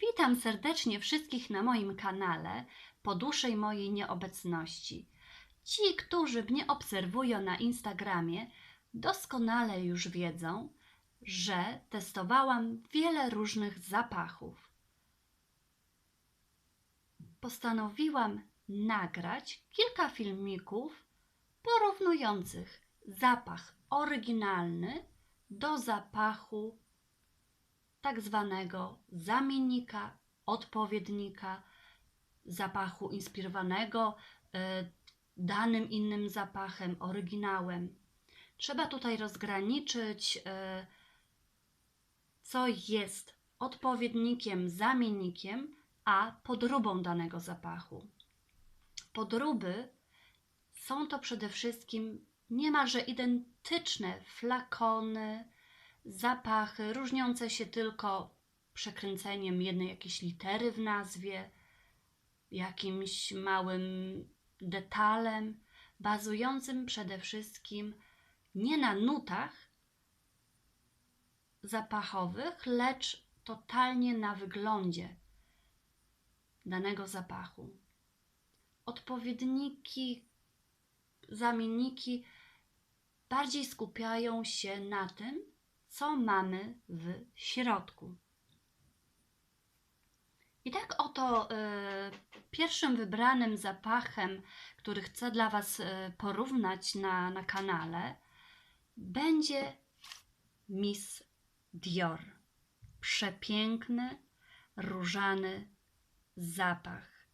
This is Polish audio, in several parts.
Witam serdecznie wszystkich na moim kanale po dłuższej mojej nieobecności. Ci, którzy mnie obserwują na Instagramie, doskonale już wiedzą, że testowałam wiele różnych zapachów. Postanowiłam nagrać kilka filmików porównujących zapach oryginalny do zapachu tak zwanego zamiennika, odpowiednika, zapachu inspirowanego e, danym innym zapachem, oryginałem. Trzeba tutaj rozgraniczyć, e, co jest odpowiednikiem, zamiennikiem, a podróbą danego zapachu. Podróby są to przede wszystkim niemalże identyczne flakony, zapachy, różniące się tylko przekręceniem jednej jakiejś litery w nazwie, jakimś małym detalem, bazującym przede wszystkim nie na nutach zapachowych, lecz totalnie na wyglądzie danego zapachu. Odpowiedniki, zamienniki bardziej skupiają się na tym, co mamy w środku. I tak oto y, pierwszym wybranym zapachem, który chcę dla Was y, porównać na, na kanale, będzie Miss Dior. Przepiękny, różany zapach.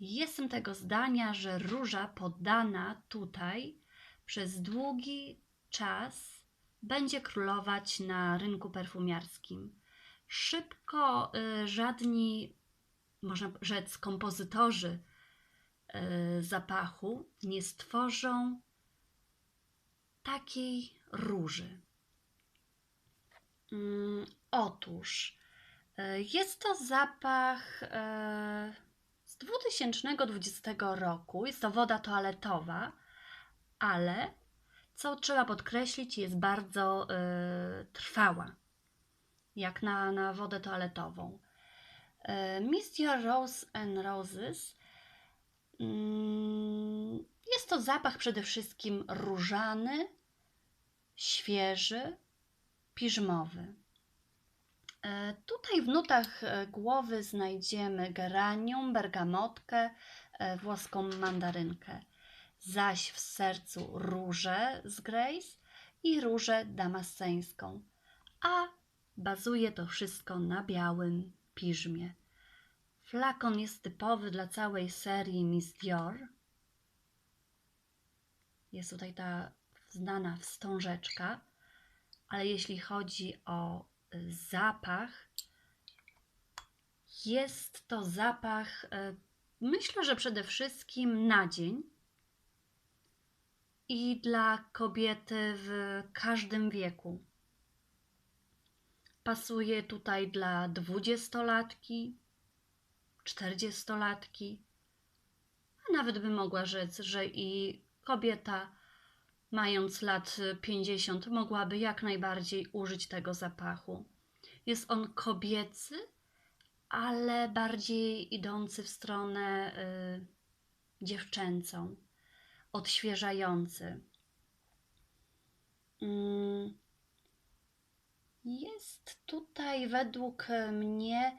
Jestem tego zdania, że róża podana tutaj przez długi czas będzie królować na rynku perfumiarskim. Szybko y, żadni, można rzec, kompozytorzy y, zapachu nie stworzą takiej róży. Mm, otóż y, jest to zapach z 2020 roku. Jest to woda toaletowa, ale co trzeba podkreślić, jest bardzo y, trwała, jak na, na wodę toaletową. Y, Your Rose and Roses mm, jest to zapach przede wszystkim różany, świeży, piżmowy. Y, tutaj w nutach głowy znajdziemy geranium, bergamotkę, włoską mandarynkę zaś w sercu różę z Grace i różę damasceńską, a bazuje to wszystko na białym piżmie. Flakon jest typowy dla całej serii Miss Dior. Jest tutaj ta znana wstążeczka, ale jeśli chodzi o zapach, jest to zapach, e, myślę, że przede wszystkim na dzień, i dla kobiety w każdym wieku. Pasuje tutaj dla dwudziestolatki, czterdziestolatki, a nawet by mogła rzec, że i kobieta mając lat 50 mogłaby jak najbardziej użyć tego zapachu. Jest on kobiecy, ale bardziej idący w stronę y, dziewczęcą odświeżający. Mm. Jest tutaj według mnie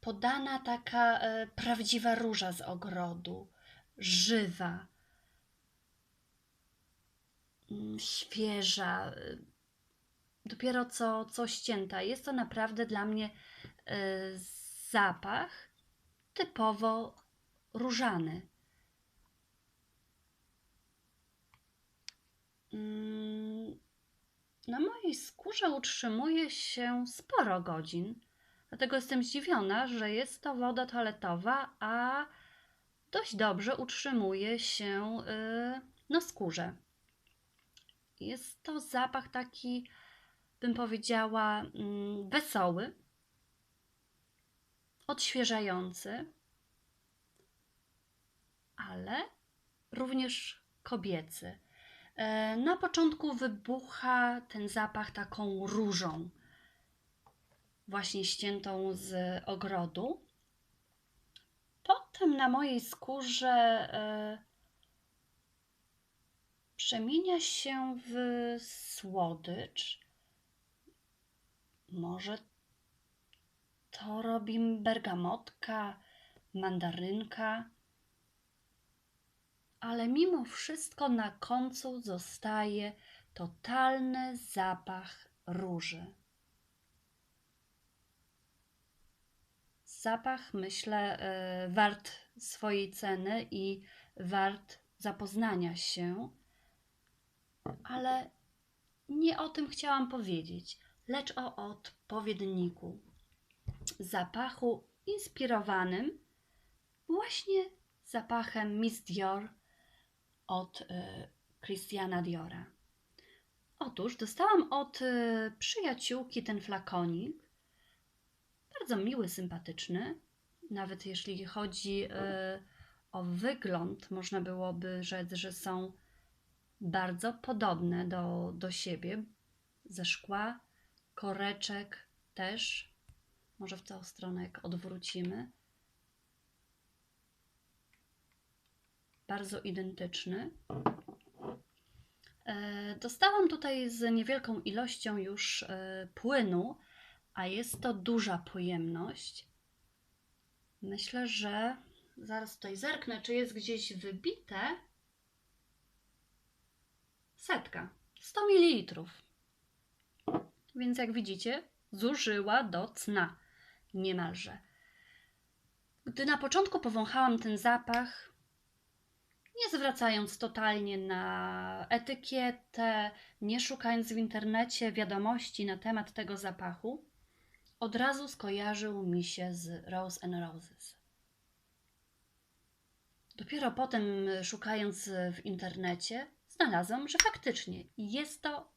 podana taka e, prawdziwa róża z ogrodu, żywa, mm, świeża, dopiero co, co ścięta. Jest to naprawdę dla mnie e, zapach typowo różany. Na mojej skórze utrzymuje się sporo godzin. Dlatego jestem zdziwiona, że jest to woda toaletowa, a dość dobrze utrzymuje się y, na skórze. Jest to zapach taki, bym powiedziała, mm, wesoły, odświeżający, ale również kobiecy. E, na początku wybucha ten zapach taką różą. właśnie ściętą z ogrodu. Potem na mojej skórze e, przemienia się w słodycz. Może to robi bergamotka, mandarynka. Ale mimo wszystko na końcu zostaje totalny zapach róży. Zapach, myślę, e, wart swojej ceny i wart zapoznania się, ale nie o tym chciałam powiedzieć, lecz o odpowiedniku zapachu inspirowanym właśnie zapachem Miss Dior od y, Christiana Diora. Otóż dostałam od y, przyjaciółki ten flakonik. Bardzo miły, sympatyczny. Nawet jeśli chodzi y, o wygląd, można byłoby rzec, że są bardzo podobne do, do siebie. Ze szkła, koreczek też. Może w tą stronę, jak odwrócimy. Bardzo identyczny. E, dostałam tutaj z niewielką ilością już e, płynu, a jest to duża pojemność. Myślę, że zaraz tutaj zerknę, czy jest gdzieś wybite. Setka, 100 ml. Więc jak widzicie, zużyła do cna niemalże. Gdy na początku powąchałam ten zapach, nie zwracając totalnie na etykietę, nie szukając w internecie wiadomości na temat tego zapachu, od razu skojarzył mi się z Rose and Roses. Dopiero potem, szukając w internecie, znalazłam, że faktycznie jest to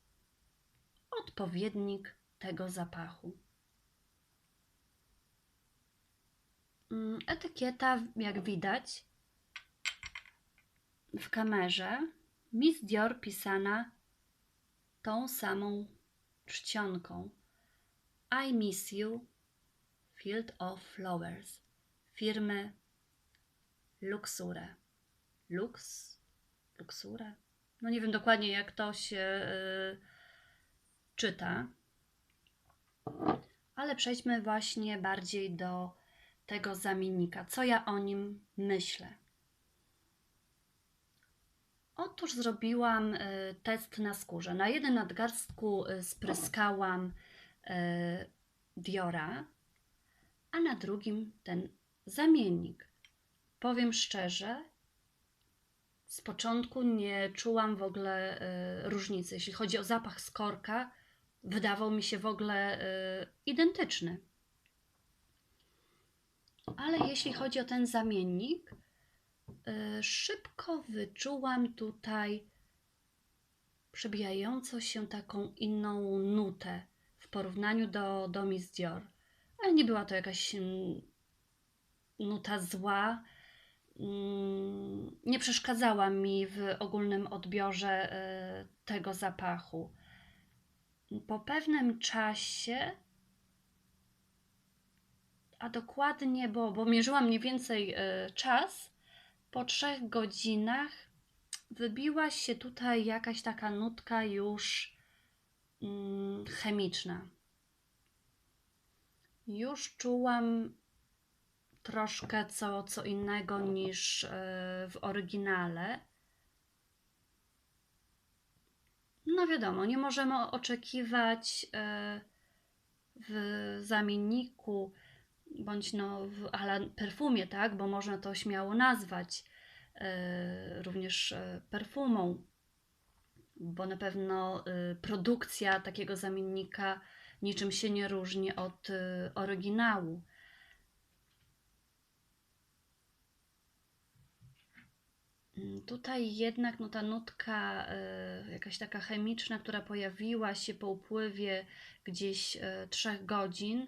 odpowiednik tego zapachu. Mm, etykieta, jak widać w kamerze, Miss Dior pisana tą samą czcionką. I miss you, Field of Flowers, firmy Luxure. Lux? Luxure? No nie wiem dokładnie, jak to się yy, czyta. Ale przejdźmy właśnie bardziej do tego zamiennika. Co ja o nim myślę? Otóż zrobiłam y, test na skórze. Na jeden nadgarstku y, spryskałam y, Diora, a na drugim ten zamiennik. Powiem szczerze, z początku nie czułam w ogóle różnicy. Jeśli chodzi o zapach skorka, wydawał mi się w ogóle identyczny. Ale jeśli chodzi o ten zamiennik, y, szybko wyczułam tutaj przebijającą się taką inną nutę w porównaniu do, do Miss Dior. Ale nie była to jakaś mm, nuta zła. Mm, nie przeszkadzała mi w ogólnym odbiorze y, tego zapachu. Po pewnym czasie a dokładnie, bo, bo mierzyłam mniej więcej y, czas, po trzech godzinach wybiła się tutaj jakaś taka nutka już mm, chemiczna. Już czułam troszkę co, co innego niż y, w oryginale. No wiadomo, nie możemy oczekiwać y, w zamienniku bądź no w ale perfumie, tak, bo można to śmiało nazwać e, również e, perfumą, bo na pewno e, produkcja takiego zamiennika niczym się nie różni od oryginału. Mm, tutaj jednak no, ta nutka jakaś taka chemiczna, która pojawiła się po upływie gdzieś trzech godzin,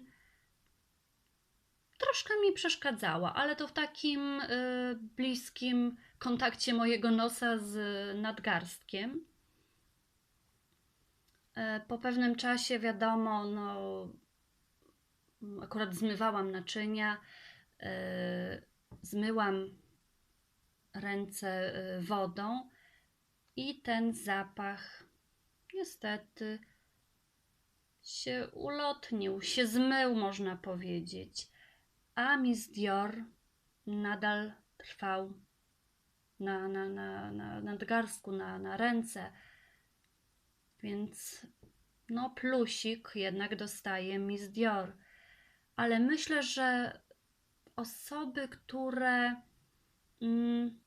troszkę mi przeszkadzała, ale to w takim y, bliskim kontakcie mojego nosa z nadgarstkiem. Y, po pewnym czasie, wiadomo, no, akurat zmywałam naczynia, yy, zmyłam ręce yy, wodą i ten zapach niestety się ulotnił, się zmył, można powiedzieć. A Miss Dior nadal trwał na, na, na, na nadgarstku, na, na ręce. Więc no plusik jednak dostaje Miss Dior. Ale myślę, że osoby, które mm,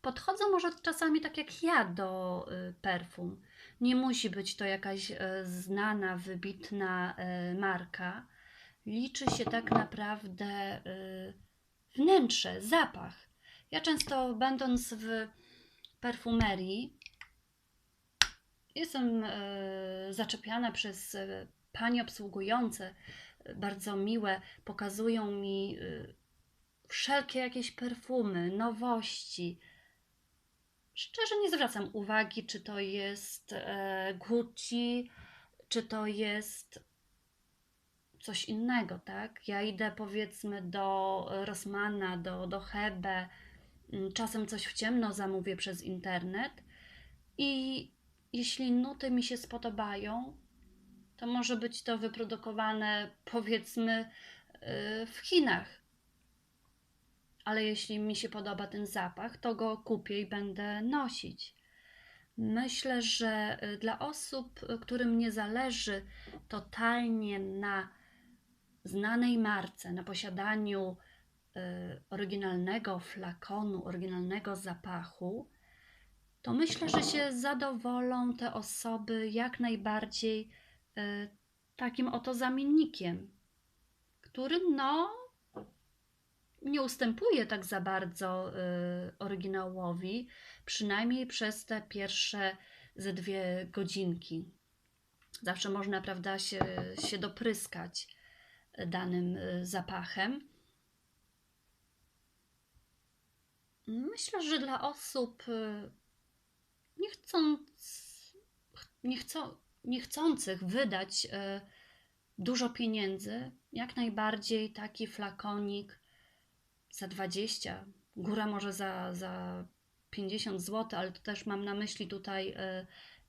podchodzą może czasami tak jak ja do y, perfum. Nie musi być to jakaś y, znana, wybitna y, marka. Liczy się tak naprawdę y, wnętrze, zapach. Ja często będąc w perfumerii jestem e, zaczepiana przez e, panie obsługujące, bardzo miłe, pokazują mi wszelkie jakieś perfumy, nowości. Szczerze nie zwracam uwagi, czy to jest e, Gucci, czy to jest coś innego, tak? Ja idę powiedzmy do Rossmana, do, do Hebe, mm, czasem coś w ciemno zamówię przez internet i jeśli nuty mi się spodobają, to może być to wyprodukowane powiedzmy yy, w Chinach. Ale jeśli mi się podoba ten zapach, to go kupię i będę nosić. Myślę, że y, dla osób, y, którym nie zależy totalnie na znanej marce, na posiadaniu y, oryginalnego flakonu, oryginalnego zapachu, to myślę, że się zadowolą te osoby jak najbardziej y, takim oto zamiennikiem, który no nie ustępuje tak za bardzo y, oryginałowi, przynajmniej przez te pierwsze ze dwie godzinki. Zawsze można, prawda, się, się dopryskać danym y, zapachem. Myślę, że dla osób y, nie, chcąc, nie, chcą, nie chcących wydać y, dużo pieniędzy, jak najbardziej taki flakonik za 20, góra może za, za 50 zł, ale to też mam na myśli tutaj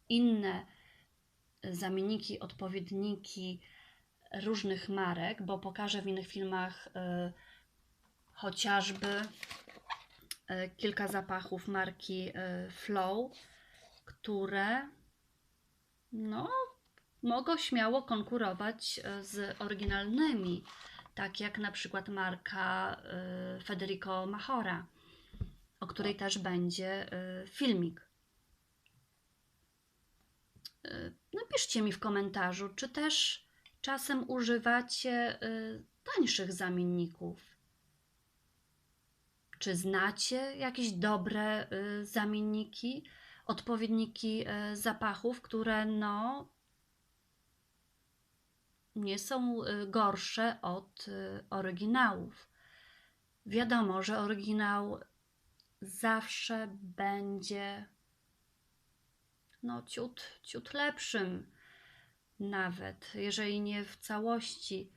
inne zamienniki, odpowiedniki różnych marek, bo pokażę w innych filmach y, chociażby y, kilka zapachów marki y, Flow, które no, mogą śmiało konkurować y, z oryginalnymi, tak jak na przykład marka y, Federico Mahora, o której też będzie y, filmik. Y, Napiszcie mi w komentarzu, czy też czasem używacie y, tańszych zamienników. Czy znacie jakieś dobre y, zamienniki, odpowiedniki y, zapachów, które no nie są gorsze od oryginałów? Wiadomo, że oryginał zawsze będzie no ciut, ciut lepszym nawet, jeżeli nie w całości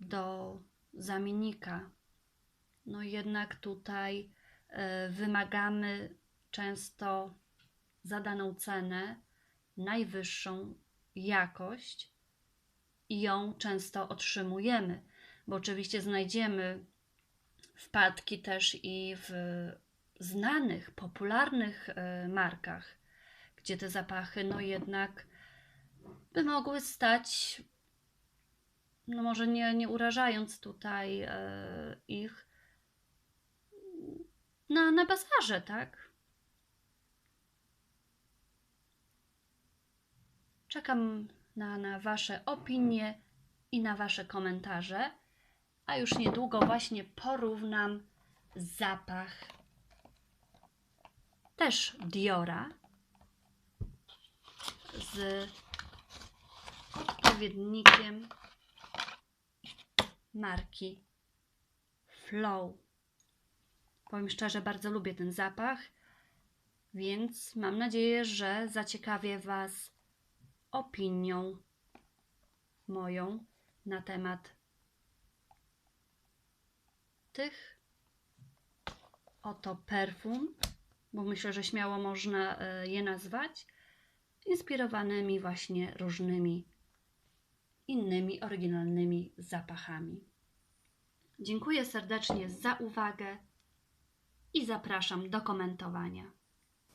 do zamiennika. No jednak tutaj e, wymagamy często za daną cenę najwyższą jakość i ją często otrzymujemy, bo oczywiście znajdziemy wpadki też i w znanych, popularnych e, markach, gdzie te zapachy no jednak by mogły stać, no może nie, nie urażając tutaj e, ich, na, na bazarze, tak? Czekam na, na Wasze opinie i na Wasze komentarze, a już niedługo właśnie porównam zapach też Diora z odpowiednikiem marki Flow. Powiem szczerze, bardzo lubię ten zapach, więc mam nadzieję, że zaciekawię Was opinią moją na temat tych oto perfum, bo myślę, że śmiało można e, je nazwać, inspirowanymi właśnie różnymi innymi oryginalnymi zapachami. Dziękuję serdecznie za uwagę i zapraszam do komentowania.